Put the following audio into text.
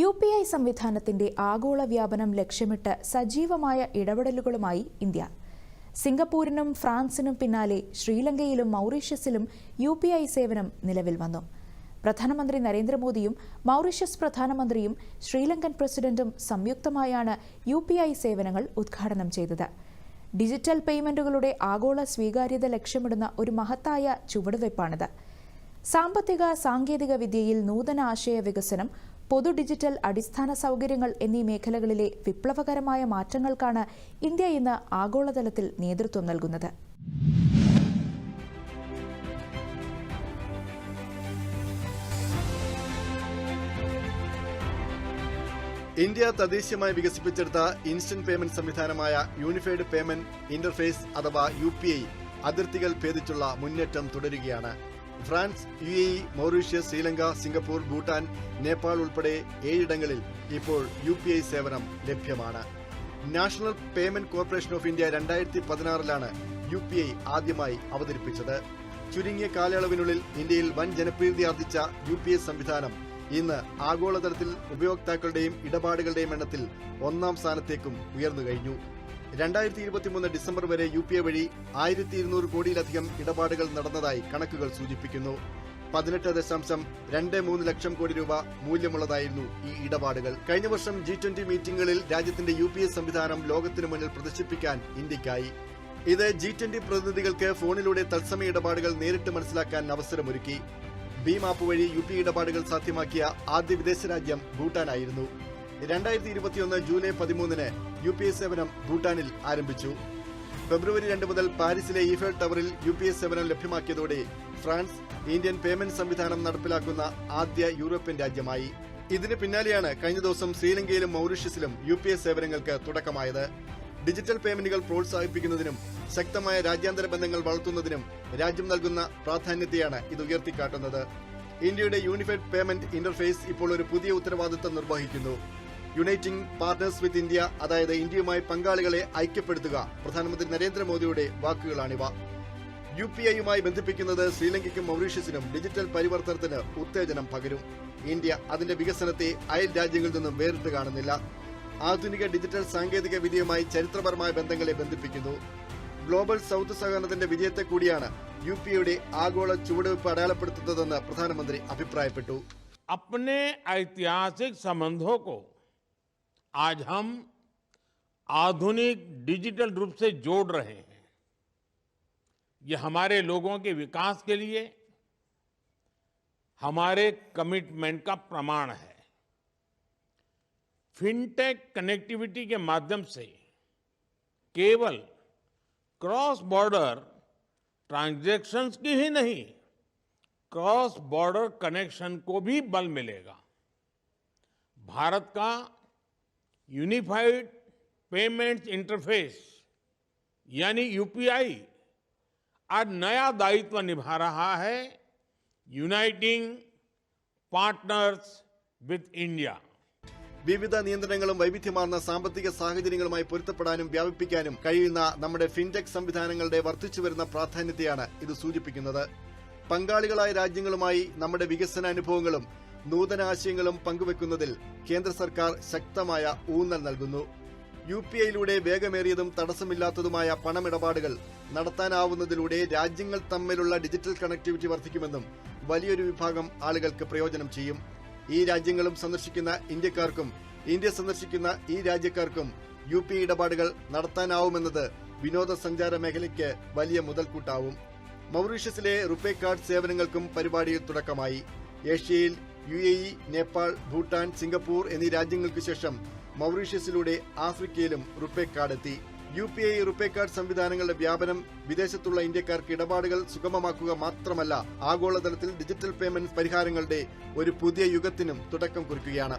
U P I സംവിധാനത്തിന്റെ ആഗോള വ്യാപനം ലക്ഷ്യമിട്ട് സജീവമായ ഇടപെടലുകളുമായി ഇന്ത്യ. സിംഗപ്പൂരിനും ഫ്രാൻസിനും പിന്നാലെ ശ്രീലങ്കയിലും മൗറീഷ്യസിലും യു പി ഐ സേവനം നിലവിൽ വന്നു. പ്രധാനമന്ത്രി നരേന്ദ്രമോദിയും മൗറീഷ്യസ് പ്രധാനമന്ത്രിയും ശ്രീലങ്കൻ പ്രസിഡന്റും സംയുക്തമായാണ് യു പി ഐ സേവനങ്ങൾ ഉദ്ഘാടനം ചെയ്തത്. ഡിജിറ്റൽ പേയ്മെന്റുകളുടെ ആഗോള സ്വീകാര്യത ലക്ഷ്യമിടുന്ന ഒരു മഹത്തായ ചുവടുവയ്പ്പാണിത് സാമ്പത്തിക സാങ്കേതിക വിദ്യയിൽ നൂതന ആശയ വികസനം പൊതു ഡിജിറ്റൽ അടിസ്ഥാന സൗകര്യങ്ങൾ എന്നീ മേഖലകളിലെ വിപ്ലവകരമായ മാറ്റങ്ങൾക്കാണ് ഇന്ത്യ ഇന്ന് ആഗോളതലത്തിൽ നേതൃത്വം നൽകുന്നത്. ഇന്ത്യ തദ്ദേശീയമായി വികസിപ്പിച്ചെടുത്ത ഇൻസ്റ്റന്റ് പേയ്മെന്റ് സംവിധാനമായ യൂണിഫൈഡ് പേയ്മെന്റ് ഇന്റർഫേസ് അഥവാ യു അതിർത്തികൾ ഭേദിച്ചുള്ള മുന്നേറ്റം തുടരുകയാണ്. France U A E Mauritius Sri Lanka Singapore Bhutan Nepal ഉൾപ്പെടെ ഏഴിടങ്ങളിൽ ഇപ്പോൾ യു പി ഐ സേവനം ലഭ്യമാണ്. National payment corporation of India രണ്ടായിരത്തി പതിനാറിലാണ് യു പി ഐ ആദ്യമായി അവതരിപ്പിച്ചത്. ചുരുങ്ങിയ കാലയളവിനുള്ളിൽ ഇന്ത്യയിൽ വൻ ജനപ്രീതി ആർജിച്ച യു പി ഐ സംവിധാനം ഇന്ന് ആഗോളതലത്തിൽ ഉപയോക്താക്കളുടെയും ഇടപാടുകളുടെയും എണ്ണത്തിൽ ഒന്നാം സ്ഥാനത്തേക്കും ഉയർന്നു കഴിഞ്ഞു. രണ്ടായിരത്തി ഇരുപത്തിമൂന്ന് ഡിസംബർ വരെ യു പി ഐ വഴി ആയിരത്തി ഇരുന്നൂറ് കോടിയിലധികം ഇടപാടുകൾ നടന്നതായി കണക്കുകൾ സൂചിപ്പിക്കുന്നു. പതിനെട്ട് ദശാംശം രണ്ട് മൂന്ന് ലക്ഷം കോടി രൂപ മൂല്യമുള്ളതായിരുന്നു ഈ ഇടപാടുകൾ. കഴിഞ്ഞ വർഷം ജി ട്വന്റി മീറ്റിംഗുകളിൽ രാജ്യത്തിന്റെ യു പി എ സംവിധാനം ലോകത്തിനു മുന്നിൽ പ്രദർശിപ്പിക്കാൻ ഇന്ത്യക്കായി. ഇത് ജി ട്വന്റി പ്രതിനിധികൾക്ക് ഫോണിലൂടെ തത്സമയ ഇടപാടുകൾ നേരിട്ട് മനസ്സിലാക്കാൻ അവസരമൊരുക്കി. ഭീം ആപ്പ് വഴി യു പി ഇടപാടുകൾ സാധ്യമാക്കിയ ആദ്യ വിദേശ രാജ്യം ഭൂട്ടാനായിരുന്നു. രണ്ടായിരത്തി ഇരുപത്തിയൊന്ന് ജൂലൈ പതിമൂന്നിന് യു പി എസ് സേവനം ഭൂട്ടാനിൽ ആരംഭിച്ചു. ഫെബ്രുവരി രണ്ട് മുതൽ പാരീസിലെ ഈഫൽ ടവറിൽ യു പി എസ് സേവനം ലഭ്യമാക്കിയതോടെ ഫ്രാൻസ് ഇന്ത്യൻ പേയ്മെന്റ് സംവിധാനം നടപ്പിലാക്കുന്ന ആദ്യ യൂറോപ്യൻ രാജ്യമായി. ഇതിന് പിന്നാലെയാണ് കഴിഞ്ഞ ദിവസം ശ്രീലങ്കയിലും മൗറീഷ്യസിലും യു പി എസ് സേവനങ്ങൾക്ക് തുടക്കമായത്. ഡിജിറ്റൽ പേയ്മെന്റുകൾ പ്രോത്സാഹിപ്പിക്കുന്നതിനും ശക്തമായ രാജ്യാന്തര ബന്ധങ്ങൾ വളർത്തുന്നതിനും രാജ്യം നൽകുന്ന പ്രാധാന്യത്തെയാണ് ഇത് ഉയർത്തിക്കാട്ടുന്നത്. ഇന്ത്യയുടെ യൂണിഫൈഡ് പേയ്മെന്റ് ഇന്റർഫേസ് ഇപ്പോൾ ഒരു പുതിയ ഉത്തരവാദിത്തം നിർവഹിക്കുന്നു. യുണൈറ്റിംഗ് പാർട്ണേഴ്സ് വിത്ത് ഇന്ത്യ അതായത് ഇന്ത്യയുമായി പങ്കാളികളെ ഐക്യപ്പെടുത്തുക പ്രധാനമന്ത്രി നരേന്ദ്രമോദിയുടെ വാക്കുകളാണിവ യു പി ഐയുമായി ബന്ധിപ്പിക്കുന്നത് ശ്രീലങ്കയ്ക്കും മൗറീഷ്യസിനും ഡിജിറ്റൽ പരിവർത്തനത്തിന് ഉത്തേജനം പകരും ഇന്ത്യ അതിന്റെ വികസനത്തെ അയൽ രാജ്യങ്ങളിൽ നിന്നും വേറിട്ട് കാണുന്നില്ല ആധുനിക ഡിജിറ്റൽ സാങ്കേതിക വിദ്യയുമായി ചരിത്രപരമായ ബന്ധങ്ങളെ ബന്ധിപ്പിക്കുന്നു ഗ്ലോബൽ സൗത്ത് സഹകരണത്തിന്റെ വിജയത്തെ കൂടിയാണ് യു പി ഐയുടെ ആഗോള ചുവടുവയ്പ് അടയാളപ്പെടുത്തുന്നതെന്ന് പ്രധാനമന്ത്രി അഭിപ്രായപ്പെട്ടു अपने ऐतिहासिक संबंधों को आज हम आधुनिक डिजिटल रूप से जोड़ रहे हैं। ये हमारे लोगों के विकास के लिए, हमारे कमिटमेंट का प्रमाण है। फिनटेक कनेक्टिविटी के माध्यम से केवल क्रॉस बॉर्डर ट्रांजैक्शंस की ही नहीं क्रॉस बॉर्डर कनेक्शन को भी बल मिलेगा। भारत का यूनिफाइड पेमेंट्स इंटरफेस यानी यूपीआई आज नया दायित्व निभा रहा है यूनाइटिंग पार्टनर्स विथ इंडिया വിവിധ നിയന്ത്രണങ്ങളും വൈവിധ്യമാർന്ന സാമ്പത്തിക സാഹചര്യങ്ങളുമായി പൊരുത്തപ്പെടാനും വ്യാപിപ്പിക്കാനും കഴിയുന്ന നമ്മുടെ ഫിൻടെക് സംവിധാനങ്ങളുടെ വർദ്ധിച്ചുവരുന്ന പ്രാധാന്യത്തെയാണ് ഇത് സൂചിപ്പിക്കുന്നത് പങ്കാളികളായ രാജ്യങ്ങളുമായി നമ്മുടെ വികസന അനുഭവങ്ങളും നൂതന ആശയങ്ങളും പങ്കുവെക്കുന്നതിൽ കേന്ദ്ര സർക്കാർ ശക്തമായ ഊന്നൽ നൽകുന്നു. യു പി ഐയിലൂടെ വേഗമേറിയതും തടസ്സമില്ലാത്തതുമായ പണമിടപാടുകൾ നടത്താനാവുന്നതിലൂടെ രാജ്യങ്ങൾ തമ്മിലുള്ള ഡിജിറ്റൽ കണക്ടിവിറ്റി വർദ്ധിക്കുമെന്നും വലിയൊരു വിഭാഗം ആളുകൾക്ക് പ്രയോജനം ചെയ്യും. ഈ രാജ്യങ്ങളും സന്ദർശിക്കുന്ന ഇന്ത്യക്കാർക്കും ഇന്ത്യ സന്ദർശിക്കുന്ന ഈ രാജ്യക്കാർക്കും യു പി ഇടപാടുകൾ നടത്താനാവുമെന്നത് വിനോദസഞ്ചാര മേഖലയ്ക്ക് വലിയ മുതൽക്കൂട്ടാവും. മൗറീഷ്യസിലെ റുപേ കാർഡ് സേവനങ്ങൾക്കും പരിപാടിയിൽ തുടക്കമായി. ഏഷ്യയിൽ U A E Nepal Bhutan Singapore എന്നീ രാജ്യങ്ങൾക്ക് ശേഷം മൗറീഷ്യസിലൂടെ ആഫ്രിക്കയിലും റുപേ കാർഡ് എത്തി. U P I RuPay card സംവിധാനങ്ങളുടെ വ്യാപനം വിദേശത്തുള്ള ഇന്ത്യക്കാർക്ക് ഇടപാടുകൾ സുഗമമാക്കുക മാത്രമല്ല ആഗോളതലത്തിൽ ഡിജിറ്റൽ പേയ്മെന്റ് പരിഹാരങ്ങളുടെ ഒരു പുതിയ യുഗത്തിനും തുടക്കം കുറിക്കുകയാണ്.